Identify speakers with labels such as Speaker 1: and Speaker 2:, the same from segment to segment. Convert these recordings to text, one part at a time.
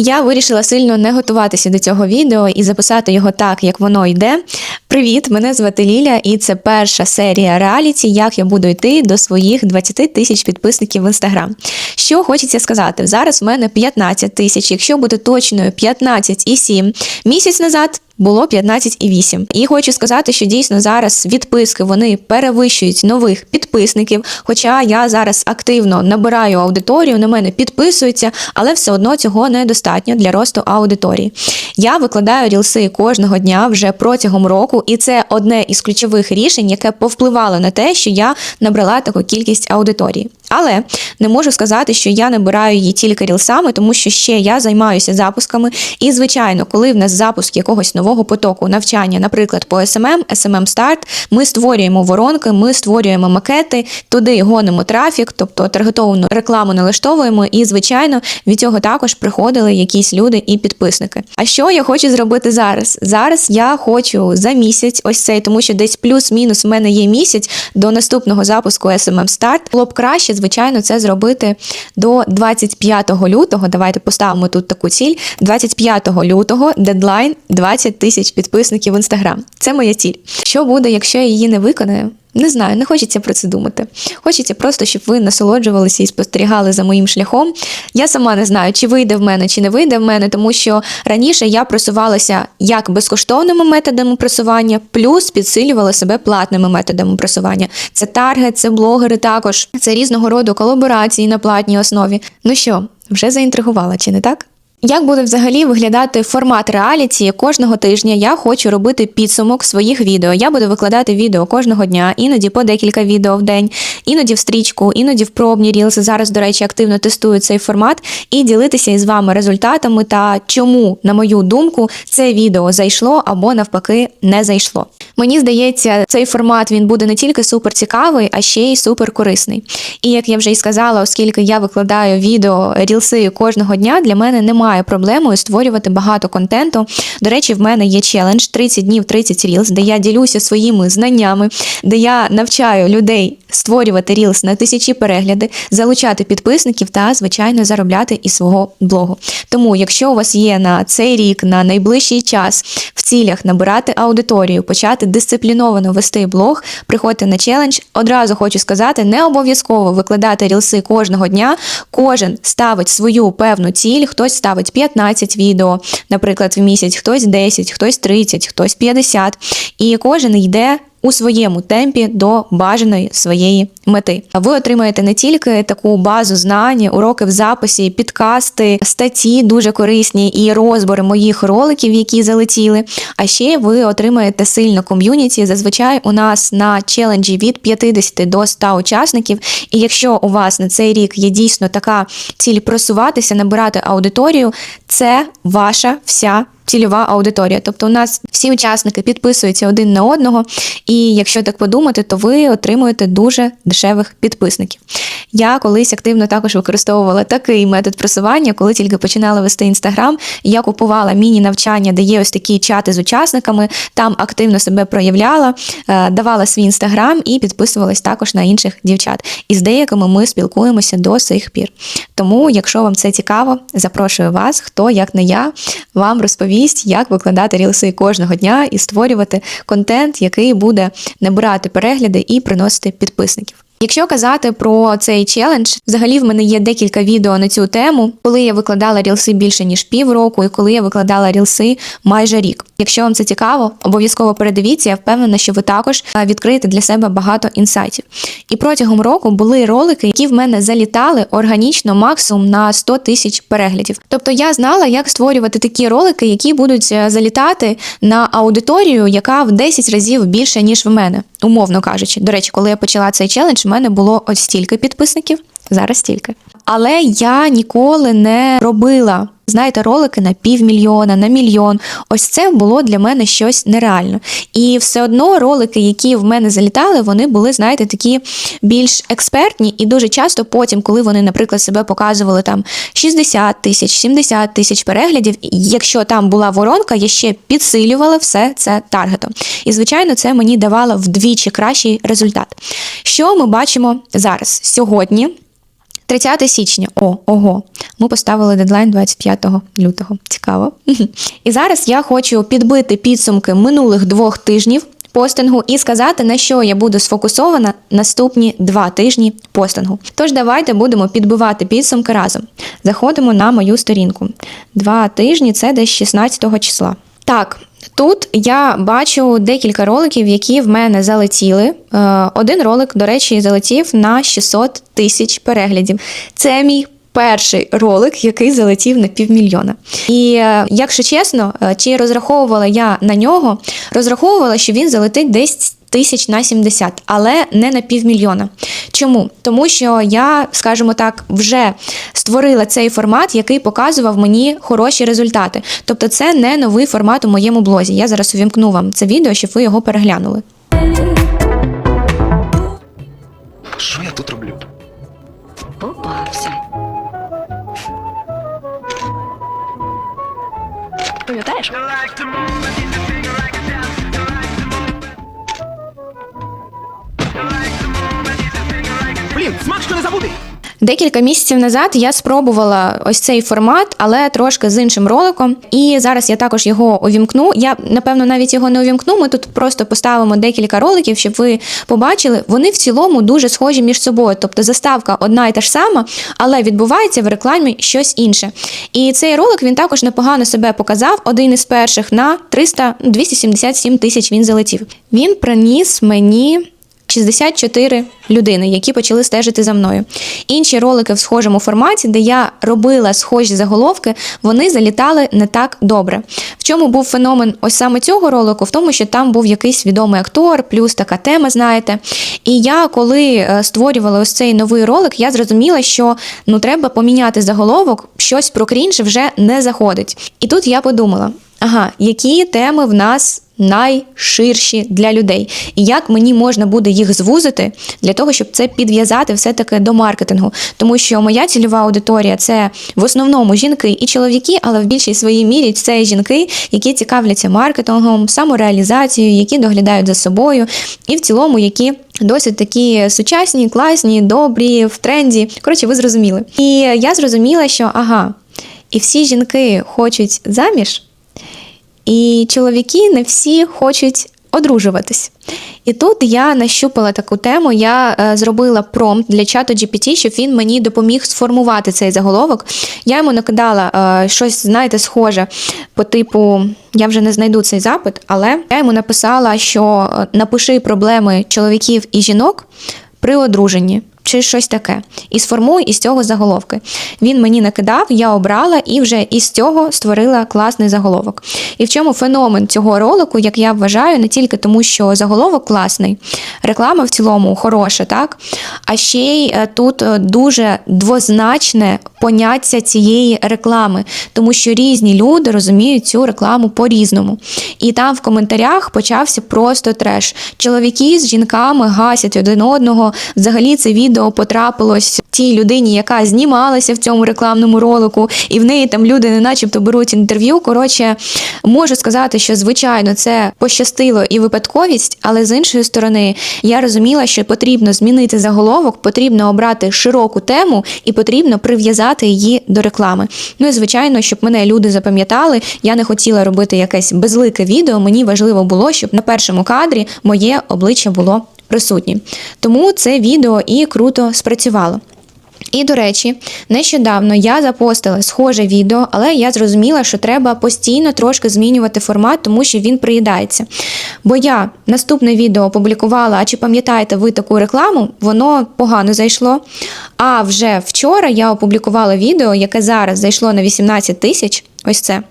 Speaker 1: Я вирішила сильно не готуватися до цього відео і записати його так, як воно йде. Привіт, мене звати Ліля, і це перша серія реаліті, як я буду йти до своїх 20 тисяч підписників в інстаграм. Що хочеться сказати, зараз в мене 15 тисяч, якщо бути точною, 15,7. Місяць назад було 15,8. І хочу сказати, що дійсно зараз відписки вони перевищують нових підписників. Хоча я зараз активно набираю аудиторію, на мене підписуються, але все одно цього недостатньо для росту аудиторії. Я викладаю рілси кожного дня вже протягом року, і це одне із ключових рішень, яке повпливало на те, що я набрала таку кількість аудиторії. Але не можу сказати, що я набираю її тільки рілсами, тому що ще я займаюся запусками. І, звичайно, коли в нас запуск якогось нового потоку навчання, наприклад, по SMM, SMM Start, ми створюємо воронки, ми створюємо макети, туди гонимо трафік, тобто таргетовану рекламу налаштовуємо. І, звичайно, від цього також приходили якісь люди і підписники. А що я хочу зробити зараз? Зараз я хочу за місяць, ось цей, тому що десь плюс-мінус в мене є місяць до наступного запуску SMM Start. Було б краще, звичайно, це зробити до 25 лютого. Давайте поставимо тут таку ціль. 25 лютого дедлайн 20 тисяч підписників в інстаграм. Це моя ціль. Що буде, якщо я її не виконаю? Не знаю, не хочеться про це думати. Хочеться просто, щоб ви насолоджувалися і спостерігали за моїм шляхом. Я сама не знаю, чи вийде в мене, чи не вийде в мене, тому що раніше я просувалася як безкоштовними методами просування, плюс підсилювала себе платними методами просування. Це таргет, це блогери також, це різного роду колаборації на платній основі. Ну що, вже заінтригувала, чи не так? Як буде взагалі виглядати формат реаліті кожного тижня? Я хочу робити підсумок своїх відео. Я буду викладати відео кожного дня, іноді по декілька відео в день, іноді в стрічку, іноді в пробні рілси. Зараз, до речі, активно тестую цей формат і ділитися із вами результатами та чому, на мою думку, це відео зайшло або навпаки не зайшло. Мені здається, цей формат він буде не тільки супер цікавий, а ще й супер корисний. І як я вже й сказала, оскільки я викладаю відео рілси кожного дня, для мене немає проблемою створювати багато контенту. До речі, в мене є челендж 30 днів 30 рілс, де я ділюся своїми знаннями, де я навчаю людей створювати рілс на тисячі перегляди, залучати підписників та, звичайно, заробляти із свого блогу. Тому, якщо у вас є на цей рік, на найближчий час в цілях набирати аудиторію, почати дисципліновано вести блог, приходьте на челендж. Одразу хочу сказати, не обов'язково викладати рілси кожного дня. Кожен ставить свою певну ціль, хтось ставить 15 відео, наприклад, в місяць, хтось 10, хтось 30, хтось 50. І кожен йде у своєму темпі до бажаної своєї мети. Ви отримаєте не тільки таку базу знань, уроки в записі, підкасти, статті дуже корисні і розбори моїх роликів, які залетіли. А ще ви отримаєте сильну ком'юніті. Зазвичай у нас на челенджі від 50 до 100 учасників. І якщо у вас на цей рік є дійсно така ціль просуватися, набирати аудиторію, це ваша вся цільова аудиторія. Тобто, у нас всі учасники підписуються один на одного, і якщо так подумати, то ви отримуєте дуже дешевих підписників. Я колись активно також використовувала такий метод просування, коли тільки починала вести інстаграм. Я купувала міні-навчання, де є ось такі чати з учасниками, там активно себе проявляла, е, давала свій інстаграм і підписувалась також на інших дівчат. І з деякими ми спілкуємося до сих пір. Тому, якщо вам це цікаво, запрошую вас, хто як не я, вам розповість, як викладати рілси кожного дня і створювати контент, який буде набирати перегляди і приносити підписників. Якщо казати про цей челендж, взагалі в мене є декілька відео на цю тему, коли я викладала рілси більше ніж півроку, і коли я викладала рілси майже рік. Якщо вам це цікаво, обов'язково передивіться. Я впевнена, що ви також відкриєте для себе багато інсайтів. І протягом року були ролики, які в мене залітали органічно максимум на 100 тисяч переглядів. Тобто я знала, як створювати такі ролики, які будуть е, залітати на аудиторію, яка в 10 разів більше ніж в мене, умовно кажучи. До речі, коли я почала цей челендж, мене було ось стільки підписників, зараз стільки. Але я ніколи не робила знаєте, ролики на півмільйона, на мільйон. Ось це було для мене щось нереально. І все одно ролики, які в мене залітали, вони були, знаєте, такі більш експертні, і дуже часто потім, коли вони, наприклад, себе показували там 60 тисяч, 70 тисяч переглядів, якщо там була воронка, я ще підсилювала все це таргетом. І, звичайно, це мені давало вдвічі кращий результат. Що ми бачимо зараз? Сьогодні. 30 січня. О, ого. Ми поставили дедлайн 25 лютого. Цікаво. І зараз я хочу підбити підсумки минулих двох тижнів постингу і сказати, на що я буду сфокусована наступні два тижні постингу. Тож давайте будемо підбивати підсумки разом. Заходимо на мою сторінку. Два тижні це десь 16 числа. Так, тут я бачу декілька роликів, які в мене залетіли. Е, Один ролик, до речі, залетів на 600 тисяч переглядів. Це мій перший ролик, який залетів на півмільйона. І е, якщо чесно, е, чи розраховувала я на нього, розраховувала, що він залетить десь. Тисяч на 70, але не на півмільйона. Чому? Тому що я, скажімо так, вже створила цей формат, який показував мені хороші результати. Тобто, це не новий формат у моєму блозі. Я зараз увімкну вам це відео, щоб ви його переглянули.
Speaker 2: Що я тут роблю?
Speaker 3: Попався. Пам'ятаєш?
Speaker 2: Блін, смак, що не забутий!
Speaker 1: Декілька місяців назад я спробувала ось цей формат, але трошки з іншим роликом. І зараз я також його увімкну. Я напевно навіть його не увімкну. Ми тут просто поставимо декілька роликів, щоб ви побачили. Вони в цілому дуже схожі між собою. Тобто заставка одна і та ж сама, але відбувається в рекламі щось інше. І цей ролик він також непогано себе показав. Один із перших на 300 277 тисяч він залетів. Він приніс мені. 64 людини, які почали стежити за мною. Інші ролики в схожому форматі, де я робила схожі заголовки, вони залітали не так добре. В чому був феномен ось саме цього ролику? В тому, що там був якийсь відомий актор, плюс така тема, знаєте. І я, коли е, створювала ось цей новий ролик, я зрозуміла, що ну треба поміняти заголовок, щось про крінж вже не заходить. І тут я подумала: ага, які теми в нас найширші для людей, і як мені можна буде їх звузити для того, щоб це підв'язати все-таки до маркетингу. Тому що моя цільова аудиторія це в основному жінки і чоловіки, але в більшій своїй мірі це жінки, які цікавляться маркетингом, самореалізацією, які доглядають за собою, і в цілому, які досить такі сучасні, класні, добрі, в тренді. Коротше, ви зрозуміли. І я зрозуміла, що ага, і всі жінки хочуть заміж. І чоловіки не всі хочуть одружуватись. І тут я нащупала таку тему. Я е, зробила промпт для чату GPT, щоб він мені допоміг сформувати цей заголовок. Я йому накидала е, щось, знаєте, схоже по типу. Я вже не знайду цей запит, але я йому написала, що е, напиши проблеми чоловіків і жінок при одруженні. Чи щось таке, і сформуй із цього заголовки. Він мені накидав, я обрала і вже із цього створила класний заголовок. І в чому феномен цього ролику, як я вважаю, не тільки тому, що заголовок класний, реклама в цілому хороша, так? А ще й е, тут е, дуже двозначне поняття цієї реклами, тому що різні люди розуміють цю рекламу по-різному. І там в коментарях почався просто треш. Чоловіки з жінками гасять один одного. Взагалі це відео потрапилось тій людині, яка знімалася в цьому рекламному ролику, і в неї там люди не начебто беруть інтерв'ю. Коротше, можу сказати, що звичайно це пощастило і випадковість, але з іншої сторони, я розуміла, що потрібно змінити заголовок, потрібно обрати широку тему і потрібно прив'язати її до реклами. Ну і звичайно, щоб мене люди запам'ятали, я не хотіла робити якесь безлике відео. Мені важливо було, щоб на першому кадрі моє обличчя було присутнє. Тому це відео і круто спрацювало. І, до речі, нещодавно я запостила схоже відео, але я зрозуміла, що треба постійно трошки змінювати формат, тому що він приїдається. Бо я наступне відео опублікувала, а чи пам'ятаєте ви таку рекламу, воно погано зайшло. А вже вчора я опублікувала відео, яке зараз зайшло на 18 тисяч. Ось це.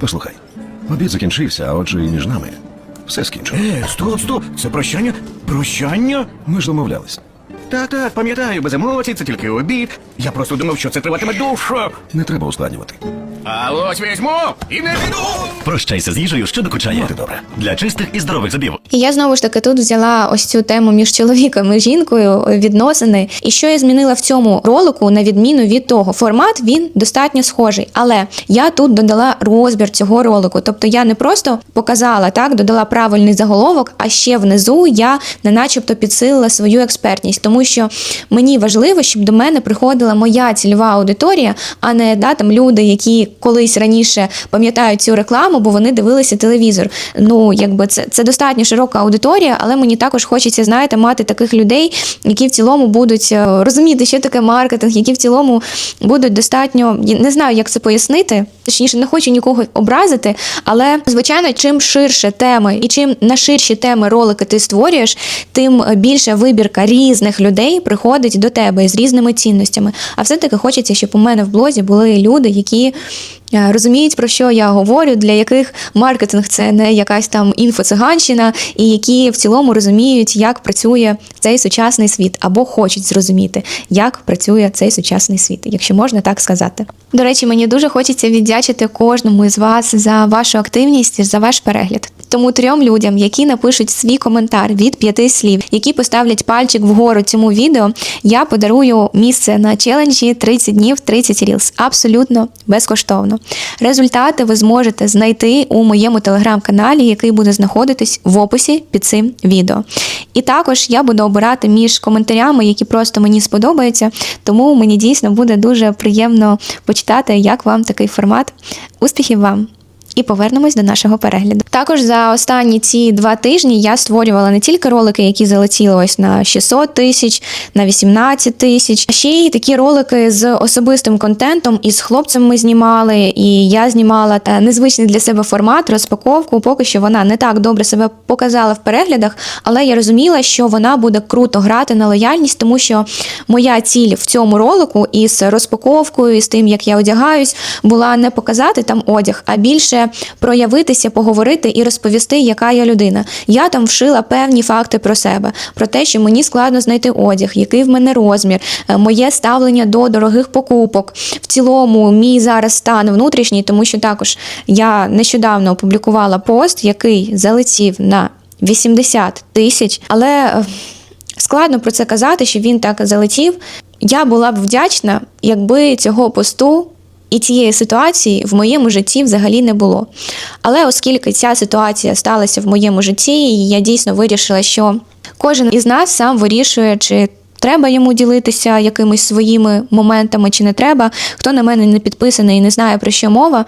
Speaker 4: Послухай, обід закінчився, а отже, і між нами все скінчено.
Speaker 2: Е, стоп, стоп, це прощання? Прощання?
Speaker 4: Ми ж домовлялись.
Speaker 2: Так, так, пам'ятаю, без емоцій, це тільки обід. Я просто думав, що це триватиме довше.
Speaker 4: Не треба ускладнювати.
Speaker 2: А ось візьму і не піду.
Speaker 5: Прощайся з їжею, що докучає.
Speaker 4: От і добре.
Speaker 5: Для чистих і здорових зубів.
Speaker 1: І я знову ж таки тут взяла ось цю тему між чоловіком і жінкою відносини. І що я змінила в цьому ролику, на відміну від того, формат він достатньо схожий, але я тут додала розбір цього ролику. Тобто я не просто показала так, додала правильний заголовок, а ще внизу я не начебто підсилила свою експертність, тому що мені важливо, щоб до мене приходила моя цільова аудиторія, а не да, там люди, які колись раніше пам'ятають цю рекламу, бо вони дивилися телевізор. Ну, якби це, це достатньо широка аудиторія, але мені також хочеться, знаєте, мати таких людей, які в цілому будуть е, розуміти, що таке маркетинг, які в цілому будуть достатньо не знаю, як це пояснити. Точніше, не хочу нікого образити, але звичайно, чим ширше теми і чим на ширші теми ролики ти створюєш, тим більша вибірка різних людей приходить до тебе з різними цінностями. А все-таки хочеться, щоб у мене в блозі були люди, які розуміють, про що я говорю, для яких маркетинг це не якась там інфоциганщина, і які в цілому розуміють, як працює цей сучасний світ, або хочуть зрозуміти, як працює цей сучасний світ, якщо можна так сказати. До речі, мені дуже хочеться віддячити кожному із вас за вашу активність, за ваш перегляд. Тому трьом людям, які напишуть свій коментар від п'яти слів, які поставлять пальчик вгору цьому відео, я подарую місце на челенджі 30 днів 30 рілс абсолютно безкоштовно. Результати ви зможете знайти у моєму телеграм-каналі, який буде знаходитись в описі під цим відео. І також я буду обирати між коментарями, які просто мені сподобаються. Тому мені дійсно буде дуже приємно почитати, як вам такий формат. Успіхів вам! І повернемось до нашого перегляду. Також за останні ці два тижні я створювала не тільки ролики, які залетіли ось на 600 тисяч, на 18 тисяч, а ще й такі ролики з особистим контентом. І з хлопцем ми знімали, і я знімала та незвичний для себе формат, розпаковку. Поки що вона не так добре себе показала в переглядах, але я розуміла, що вона буде круто грати на лояльність, тому що моя ціль в цьому ролику із розпаковкою, і з тим, як я одягаюсь, була не показати там одяг, а більше проявитися, поговорити і розповісти, яка я людина. Я там вшила певні факти про себе, про те, що мені складно знайти одяг, який в мене розмір, е, моє ставлення до дорогих покупок. В цілому, мій зараз стан внутрішній, тому що також я нещодавно опублікувала пост, який залетів на 80 тисяч, але. е, Складно про це казати, що він так залетів. Я була б вдячна, якби цього посту і цієї ситуації в моєму житті взагалі не було. Але оскільки ця ситуація сталася в моєму житті, я дійсно вирішила, що кожен із нас сам вирішує, чи треба йому ділитися якимись своїми моментами, чи не треба. Хто на мене не підписаний і не знає про що мова,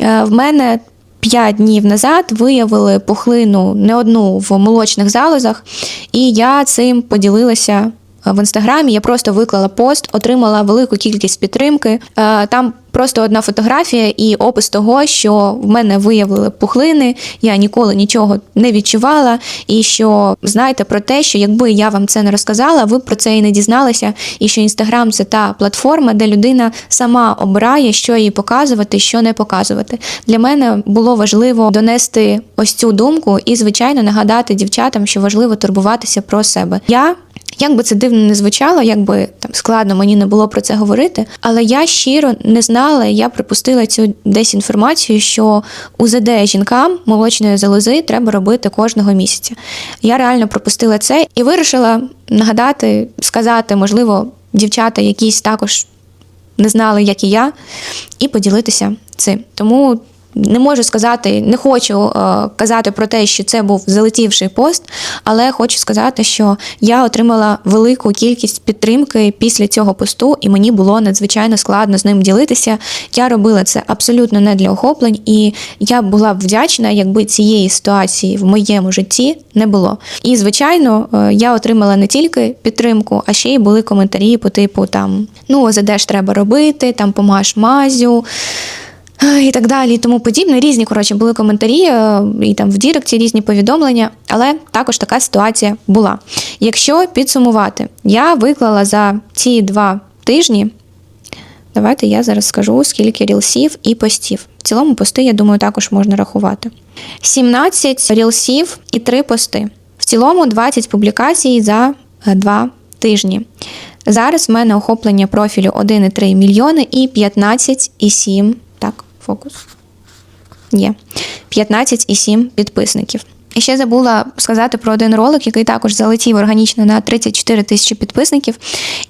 Speaker 1: е, в мене. П'ять днів назад виявили пухлину не одну в молочних залозах, і я цим поділилася в інстаграмі. Я просто виклала пост, отримала велику кількість підтримки. Е, Там просто одна фотографія і опис того, що в мене виявили пухлини. Я ніколи нічого не відчувала. І що знаєте про те, що якби я вам це не розказала, ви про це і не дізналися. І що інстаграм це та платформа, де людина сама обирає, що їй показувати, що не показувати. Для мене було важливо донести ось цю думку і, звичайно, нагадати дівчатам, що важливо турбуватися про себе. Я як би це дивно не звучало, як би там складно мені не було про це говорити, але я щиро не знала, я припустила цю десь інформацію, що УЗД жінкам молочної залози треба робити кожного місяця. Я реально пропустила це і вирішила нагадати, сказати, можливо, дівчата якісь також не знали, як і я, і поділитися цим. Тому не можу сказати, не хочу е, казати про те, що це був залетівший пост, але хочу сказати, що я отримала велику кількість підтримки після цього посту, і мені було надзвичайно складно з ним ділитися. Я робила це абсолютно не для охоплень, і я була б вдячна, якби цієї ситуації в моєму житті не було. І звичайно, е, я отримала не тільки підтримку, а ще й були коментарі по типу там ну ОЗД ж треба робити, там помаш мазю. Е, І так далі, і тому подібне. Різні коротше були коментарі, е, і там в Діректі різні повідомлення, але також така ситуація була. Якщо підсумувати, я виклала за ці два тижні. Давайте я зараз скажу, скільки рілсів і постів. В цілому пости, я думаю, також можна рахувати. 17 рілсів і 3 пости. В цілому 20 публікацій за 2 тижні. Зараз в мене охоплення профілю 1,3 мільйони і 15,7. Фокус. Є 15,7 підписників. І ще забула сказати про один ролик, який також залетів органічно на 34 тисячі підписників.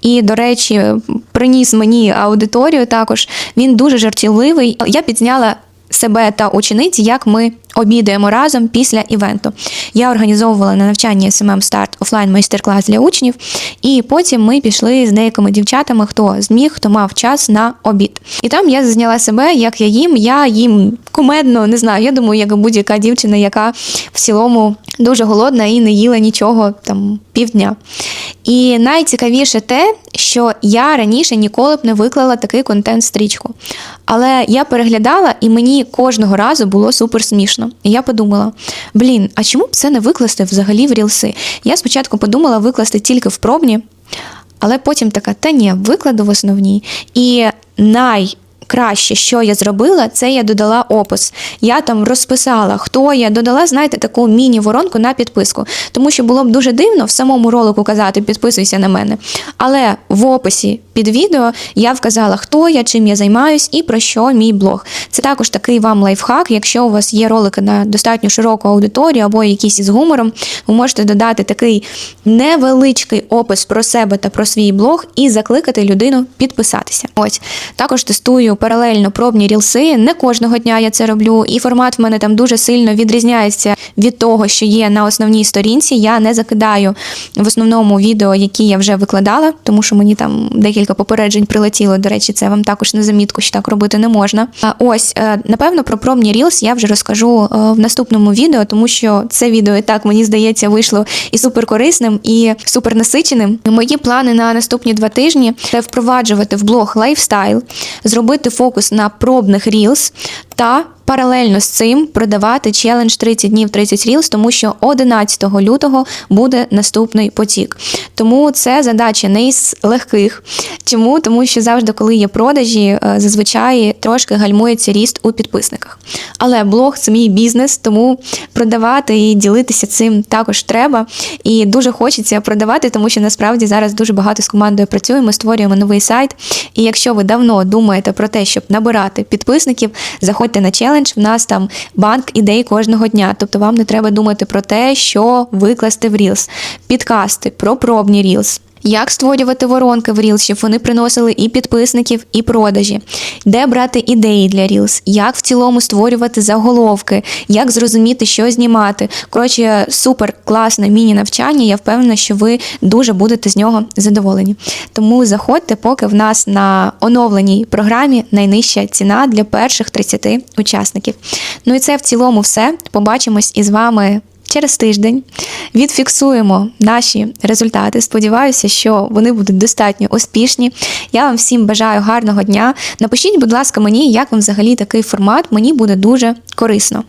Speaker 1: І, до речі, приніс мені аудиторію також. Він дуже жартівливий. Я підзняла себе та учениці, як ми обідаємо разом після івенту. Я організовувала на навчанні SMM старт офлайн майстер-клас для учнів, і потім ми пішли з деякими дівчатами, хто зміг, хто мав час на обід. І там я зазняла себе, як я їм, я їм кумедно, не знаю. Я думаю, як будь-яка дівчина, яка цілому дуже голодна і не їла нічого там півдня. І найцікавіше те, що я раніше ніколи б не виклала такий контент стрічку. Але я переглядала, і мені кожного разу було супер смішно. І я подумала: блін, а чому б це не викласти взагалі в рілси? Я спочатку подумала викласти тільки в пробні, але потім така, та ні, викладу в основній. І най. Краще, що я зробила, це я додала опис. Я там розписала, хто я, додала, знаєте, таку міні-воронку на підписку. Тому що було б дуже дивно в самому ролику казати підписуйся на мене. Але в описі під відео я вказала, хто я, чим я займаюсь і про що мій блог. Це також такий вам лайфхак. Якщо у вас є ролики на достатньо широку аудиторію або якісь із гумором, ви можете додати такий невеличкий опис про себе та про свій блог і закликати людину підписатися. Ось також тестую паралельно пробні рілси. Не кожного дня я це роблю, і формат в мене там дуже сильно відрізняється від того, що є на основній сторінці. Я не закидаю в основному відео, які я вже викладала, тому що мені там декілька попереджень прилетіло. До речі, це вам також на замітку, що так робити не можна. А ось е, напевно про пробні рілс я вже розкажу е, в наступному відео, тому що це відео і так мені здається вийшло і супер корисним, і супер насиченим. Мої плани на наступні два тижні це впроваджувати в блог лайфстайл, зробити фокус на пробних рілс та паралельно з цим продавати челендж 30 днів 30 рілс, тому що 11 лютого буде наступний потік. Тому це задача не із легких. Чому? Тому що завжди, коли є продажі, е, зазвичай трошки гальмується ріст у підписниках. Але блог це мій бізнес, тому продавати і ділитися цим також треба. І дуже хочеться продавати, тому що насправді зараз дуже багато з командою працюємо, створюємо новий сайт. І якщо ви давно думаєте про те, щоб набирати підписників, заходьте на челендж. В нас там банк ідей кожного дня. Тобто вам не треба думати про те, що викласти в Reels. Підкасти про пробні Reels. Як створювати воронки в Reels, щоб вони приносили і підписників, і продажі, де брати ідеї для Reels, як в цілому створювати заголовки, як зрозуміти, що знімати. Коротше, супер класне міні-навчання. Я впевнена, що ви дуже будете з нього задоволені. Тому заходьте, поки в нас на оновленій програмі найнижча ціна для перших 30 учасників. Ну і це в цілому все. Побачимось із вами через тиждень відфіксуємо наші результати. Сподіваюся, що вони будуть достатньо успішні. Я вам всім бажаю гарного дня. Напишіть, будь ласка, мені, як вам взагалі такий формат. Мені буде дуже корисно.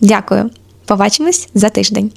Speaker 1: Дякую. Побачимось за тиждень.